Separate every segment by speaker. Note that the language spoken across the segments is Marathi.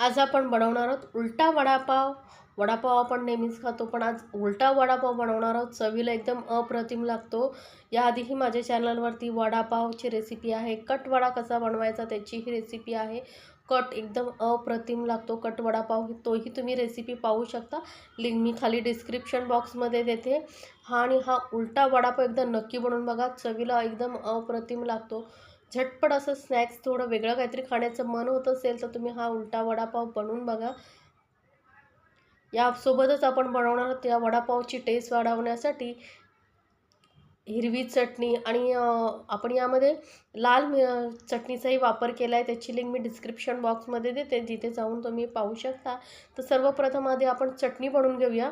Speaker 1: आज आपण बनवणार आहोत उलटा वडापाव. वडापाव आपण नेहमीच खातो पण आज उलटा वडापाव बनवणार आहोत. चवीला एकदम अप्रतिम लागतो. याआधीही माझ्या चॅनलवरती वडापावची रेसिपी आहे. कट वडा कसा बनवायचा त्याचीही रेसिपी आहे. कट एकदम अप्रतिम लागतो. कट वडापाव तोही तुम्ही रेसिपी पाहू शकता. लिंक मी खाली डिस्क्रिप्शन बॉक्समध्ये देते. हा आणि हा उलटा वडापाव एकदम नक्की बनवून बघा. चवीला एकदम अप्रतिम लागतो. झटपट असं स्नॅक्स थोडं वेगळं काहीतरी खाण्याचं मन होत असेल तर तुम्ही हा उलटा वडापाव बनवून बघा. यासोबतच आपण बनवणार आहोत या वडापावची टेस्ट वाढवण्यासाठी हिरवी चटणी आणि आपण यामध्ये लाल मि चटणीचाही वापर केला आहे. त्याची लिंक मी डिस्क्रिप्शन बॉक्समध्ये देते जिथे जाऊन तुम्ही पाहू शकता. तर सर्वप्रथम आधी आपण चटणी बनवून घेऊया.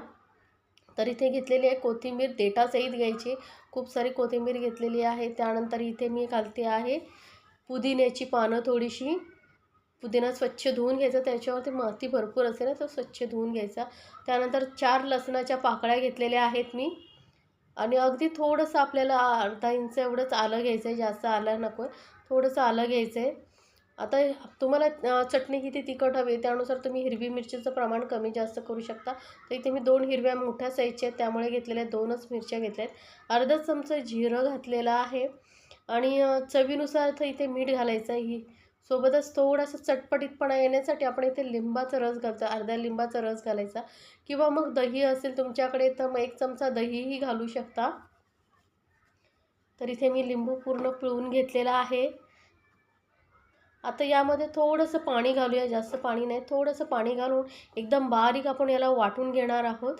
Speaker 1: तर इथे घेतलेली आहे कोथिंबीर देठासहित घ्यायची. खूप सारी कोथिंबीर घेतलेली आहे. त्यानंतर इथे मी घालते आहे पुदिन्याची पानं थोडीशी. पुदिना स्वच्छ धुवून घ्यायचा. त्याच्यावरती माती भरपूर असेल ना तर स्वच्छ धुवून घ्यायचा. त्यानंतर चार लसणाच्या पाकळ्या घेतलेल्या आहेत मी. आणि अगदी थोडंसं आपल्याला अर्धा इंच एवढंच आलं घ्यायचं आहे जास्त आलं नको. आहे थोडंसं आलं घ्यायचं आहे आता तुम्हाला चटणी किती तिखट हवी त्यानुसार तुम्ही हिरवी मिरचीचं प्रमाण कमी जास्त करू शकता. तर इथे मी दोन हिरव्या मोठ्या साईजच्या आहेत त्यामुळे घेतलेल्या दोनच मिरच्या घेतल्या आहेत अर्धा चमचा जिरं घातलेलं आहे आणि चवीनुसार तर इथे मीठ घालायचं आहे. ही सोबतच थोडासा चटपटीतपणा येण्यासाठी आपण इथे लिंबाचा रस घालतो अर्ध्या लिंबाचा रस घालायचा. किंवा मग दही असेल तुमच्याकडे तर मग एक चमचा दहीही घालू शकता. तर इथे मी लिंबू पूर्ण पिळून घेतलेला आहे. आता यामध्ये थोडंसं पाणी घालूया जास्त पाणी नाही थोडंसं पाणी घालून एकदम बारीक आपण याला वाटून घेणार आहोत.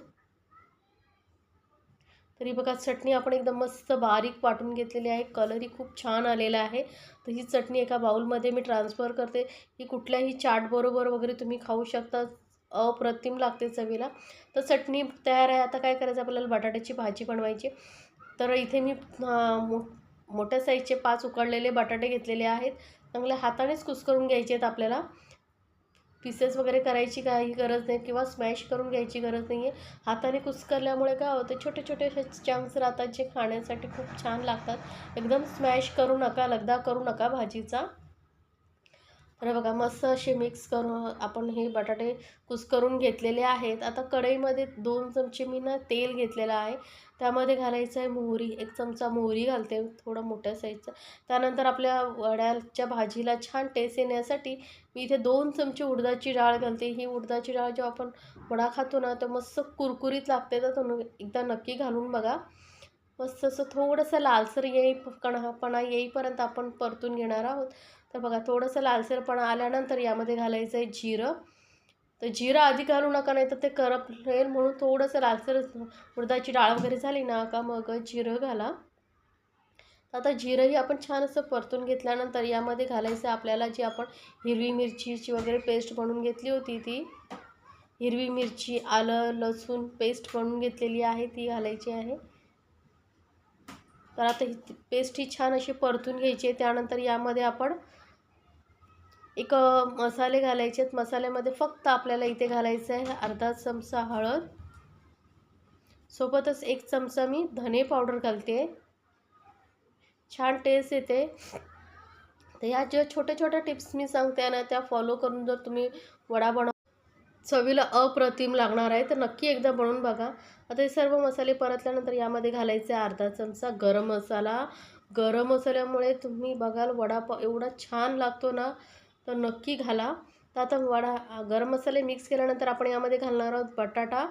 Speaker 1: तरी बघा चटणी आपण एकदम मस्त बारीक वाटून घेतलेली आहे. कलरही खूप छान आलेला आहे. तर ही चटणी एका बाऊलमध्ये मी ट्रान्सफर करते. ही कुठल्याही चाटबरोबर वगैरे तुम्ही खाऊ शकता. अप्रतिम लागते चवीला. तर चटणी तयार आहे. आता काय करायचं? आपल्याला बटाट्याची भाजी बनवायची तर इथे मी मो मोठ्या साईजचे पाच उकडलेले बटाटे घेतलेले आहेत. चांगल्या हातानेच कुस्करून घ्यायचे आहेत आपल्याला. पीसेस वगैरे करायची काही गरज नाही किंवा स्मॅश करून घ्यायची गरज नाही आहे हाताने कुस्करल्यामुळे काय होतं छोटे छोटे असे चंक्स राहतात जे खाण्यासाठी खूप छान लागतात. एकदम स्मॅश करू नका लगदा करू नका भाजीचा. तर बघा मस्त असे मिक्स करून आपण हे बटाटे कुस्करून घेतलेले आहेत. आता कढईमध्ये दोन चमचे मी ना तेल घेतलेलं आहे. त्यामध्ये घालायचं आहे मोहरी. एक चमचा मोहरी घालते थोडं मोठ्या साईजचं. त्यानंतर आपल्या वड्याच्या भाजीला छान टेस्ट येण्यासाठी मी इथे दोन चमचे उडदाची डाळ घालते. ही उडदाची डाळ जेव्हा आपण वडा खातो ना तर मस्त कुरकुरीत लागते. तर तो एकदा नक्की घालून बघा. मस्त असं थोडंसं लालसर येई पणा येईपर्यंत आपण परतून घेणार आहोत. तर बघा थोडंसं लालसरपणा आल्यानंतर यामध्ये घालायचं आहे जिरं. तर जिरं आधी घालू नका नाही तर ते करपलेल म्हणून थोडंसं लालसर उडदाची डाळ वगैरे झाली ना का मग जिरं घाला. आता जिरंही आपण छान असं परतून घेतल्यानंतर यामध्ये घालायचं आपल्याला जी आपण हिरवी मिरचीची वगैरे पेस्ट बनवून घेतली होती ती. हिरवी मिरची आलं लसूण पेस्ट बनवून घेतलेली आहे ती घालायची आहे. तर आता ही पेस्ट ही छान अशी परतून घ्यायची आहे. त्यानंतर यामध्ये आपण एक मसाले घालायचे आहेत. मसाल्यामध्ये फक्त आपल्याला इथे घालायचं आहे अर्धा चमचा हळद. सोबतच एक चमचा मी धने पावडर घालते. छान टेस्ट येते. तर ह्या ज्या छोट्या छोट्या टिप्स मी सांगते ना त्या फॉलो करून जर तुम्ही वडा बनव चवीला अप्रतिम लागणार आहे तर नक्की एकदा बनवून बघा. आता हे सर्व मसाले परतल्यानंतर यामध्ये घालायचे अर्धा चमचा गरम मसाला. गरम मसाल्यामुळे तुम्ही बघाल वडापाव एवढा छान लागतो ना तर नक्की घाला. तर आता वडा गरम मसाले मिक्स केल्यानंतर आपण यामध्ये घालणार आहोत बटाटा.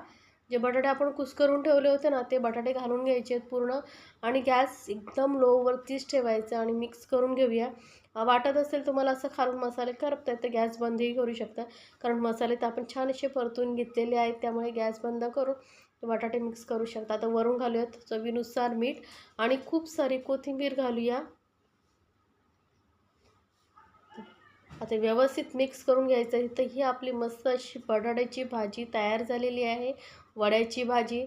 Speaker 1: जे बटाटे आपण कुस्करून ठेवले होते ना ते बटाटे घालून घ्यायचे आहेत पूर्ण. आणि गॅस एकदम लोवरतीच ठेवायचं आणि मिक्स करून घेऊया. वाटत असेल तुम्हाला असं खालून मसाले करपत आहेत तर गॅस बंदही करू शकता. कारण मसाले तर आपण छान असे परतून घेतलेले आहेत त्यामुळे गॅस बंद करून बटाटे मिक्स करू शकता. आता वरून घालूयात चवीनुसार मीठ आणि खूप सारी कोथिंबीर घालूया. आता व्यवस्थित मिक्स करून घ्यायचं आहे. तर ही आपली मस्त अशी बटाट्याची भाजी तयार झालेली आहे. वड्याची भाजी.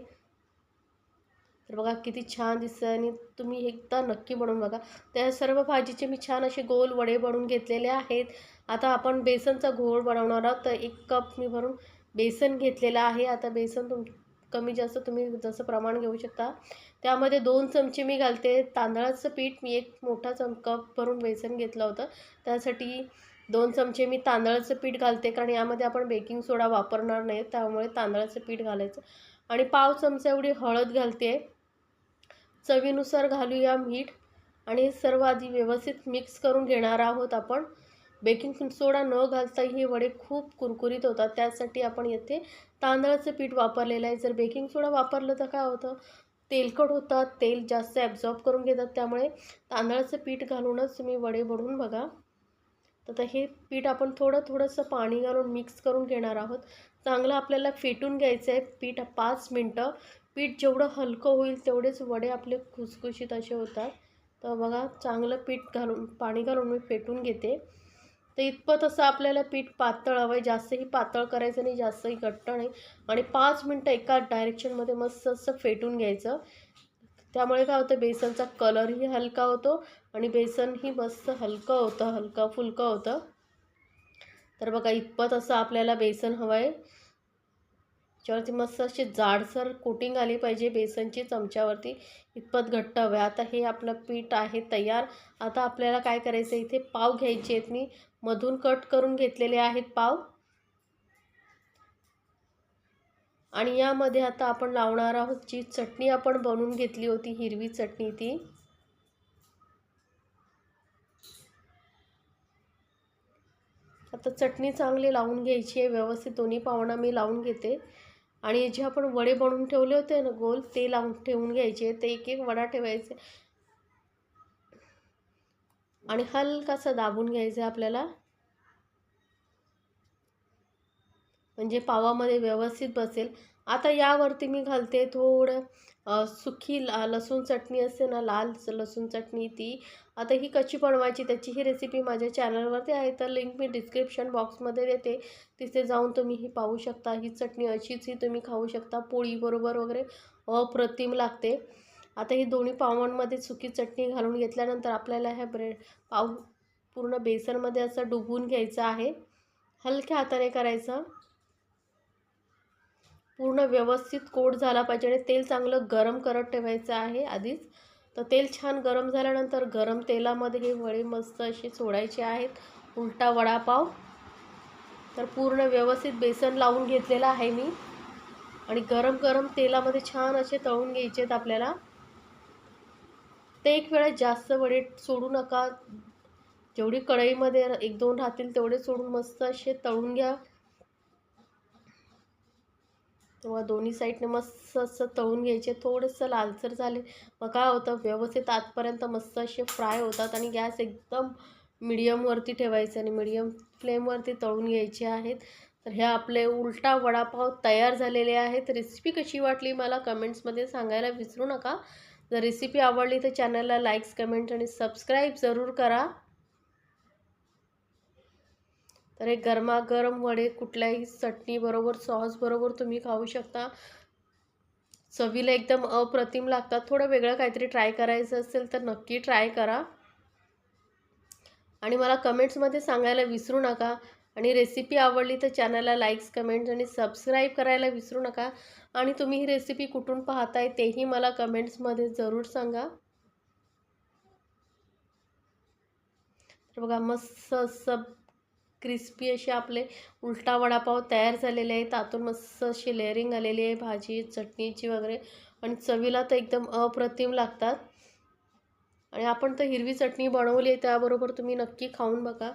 Speaker 1: तर बघा किती छान दिसतं आणि तुम्ही एकदा नक्की बनवून बघा. त्या सर्व भाजीचे मी छान असे गोल वडे बनवून घेतलेले आहेत. आता आपण बेसनचा घोळ बनवणार आहोत. तर एक कप मी भरून बेसन घेतलेलं आहे. आता बेसन तुम कमी जास्त तुम्ही जसं प्रमाण घेऊ शकता. त्यामध्ये दोन चमचे मी घालते. तांदळाचं पीठ मी एक मोठा चम कप भरून बेसन घेतलं होतं. त्यासाठी दोन चमचे मी तांदळाचं पीठ घालते कारण यामध्ये आपण बेकिंग सोडा वापरणार नाही त्यामुळे तांदळाचं पीठ घालायचं. आणि पाव चमचा एवढी हळद घालते. चवीनुसार घालूया मीठ. आणि हे सर्व आधी व्यवस्थित मिक्स करून घेणार आहोत आपण. बेकिंग सोडा न घालता हे वडे खूप कुरकुरीत होतात. त्यासाठी आपण येथे तांदळाचं पीठ वापरलेलं आहे. जर बेकिंग सोडा वापरलं तर काय होतं? तेलकट होतात. तेल जास्त ॲब्झॉर्ब करून घेतात. त्यामुळे तांदळाचं पीठ घालूनच तुम्ही वडे बनवून बघा. तर हे पीठ आपण थोडं थोडंसं पाणी घालून मिक्स करून घेणार आहोत. चांगलं आपल्याला फेटून घ्यायचं आहे पीठ पाच मिनटं. पीठ जेवढं हलकं होईल तेवढेच वडे आपले खुसखुशीत असे होतात. तर बघा चांगलं पीठ घालून पाणी घालून मी फेटून घेते. तर इतपत असं आपल्याला पीठ पातळ हवं आहे जास्तही पातळ करायचं नाही जास्तही घट्ट नाही. आणि पाच मिनटं एका डायरेक्शनमध्ये मस्त असं फेटून घ्यायचं. त्यामुळे काय होतं बेसनचा कलरही हलका होतो आणि बेसनही मस्त हलकं होतं हलकं फुलकं होतं. तर बघा इतपत असं आपल्याला बेसन हवं आहे त्याच्यावरती मस्त अशी जाडसर कोटिंग आली पाहिजे बेसनची चमच्यावरती. इतपत घट्ट हवं आहे आता हे आपलं पीठ आहे तयार. आता आपल्याला काय करायचं आहे इथे पाव घ्यायचे आहेत मी. मधून कट करून घेतलेले आहेत पाव. आणि यामध्ये आता आपण लावणार आहोत जी चटणी आपण बनवून घेतली होती हिरवी चटणी ती. आता चटणी चांगली लावून घ्यायची आहे व्यवस्थित दोन्ही पावणा मी लावून घेते. आणि जे आपण वडे बनवून ठेवले होते ना गोल ते लावून ठेवून घ्यायचे ते एक एक वडा ठेवायचे. आणि हलकासा दाबून घ्यायचा आपल्याला. म्हणजे पावामध्ये व्यवस्थित बसेल. आता यावरती मी घालते थोडं सुखी ला लसूण चटणी असते ना लाल लसूण चटणी ती. आता ही कशी बनवायची त्याची ही रेसिपी माझ्या चॅनलवरती आहे. तर लिंक मी डिस्क्रिप्शन बॉक्समध्ये देते. तिथे जाऊन तुम्ही ही पाहू शकता. ही चटणी अशीच ही तुम्ही खाऊ शकता. पोळीबरोबर वगैरे अप्रतिम लागते. आता ही दोन्ही पावांमध्ये सुकी चटणी घालून घेतल्यानंतर आपल्याला ह्या ब्रेड पाव पूर्ण बेसनमध्ये असं डुबवून घ्यायचं आहे. हलक्या हाताने करायचं. पूर्ण व्यवस्थित कोट झाला पाहिजे आणि तेल चांगलं गरम करत ठेवायचं आहे आधीच. तर तेल छान गरम झाल्यानंतर गरम तेलामध्ये हे वडे मस्त असे सोडायचे आहेत. उलटा वडापाव. तर पूर्ण व्यवस्थित बेसन लावून घेतलेलं आहे मी. आणि गरम गरम तेलामध्ये छान असे तळून घ्यायचे आहेत आपल्याला. ते एक वेळा जास्त वडे सोडू नका. जेवढी कढईमध्ये एक दोन राहतील तेवढे सोडून मस्त असे तळून घ्या. तेव्हा दोन्ही साईडने मस्त असं तळून घ्यायचे. थोडंसं लालसर झाले. मग काय होतं व्यवस्थित आतपर्यंत मस्त असे फ्राय होतात आणि गॅस एकदम मिडियमवरती ठेवायचं आणि मिडियम फ्लेमवरती तळून घ्यायचे आहेत. तर हे आपले उलटा वडापाव तयार झालेले आहेत. रेसिपी कशी वाटली मला कमेंट्समध्ये सांगायला विसरू नका. जर रेसिपी आवडली तर चॅनलला लाईक्स कमेंट आणि सबस्क्राईब जरूर करा. तर हे गरमागरम वडे कुठल्याही चटणीबरोबर सॉसबरोबर तुम्ही खाऊ शकता. चवीला एकदम अप्रतिम लागतात. थोडं वेगळं काहीतरी ट्राय करायचं असेल तर नक्की ट्राय करा. आणि मला कमेंट्समध्ये सांगायला विसरू नका. आणि रेसिपी आवडली तर चॅनलला लाईक्स कमेंट्स आणि सबस्क्राईब करायला विसरू नका. आणि तुम्ही ही रेसिपी कुठून पाहताय तेही मला कमेंट्समध्ये जरूर सांगा. तर बघा मस्त असं क्रिस्पी असे आपले उलटा वडापाव तयार झालेले आहेत आतून मस्त अशी लेअरिंग आलेली आहे. भाजी चटणीची वगैरे. आणि चवीला तर एकदम अप्रतिम लागतात. आणि आपण तर हिरवी चटणी बनवली आहे त्याबरोबर तुम्ही नक्की खाऊन बघा.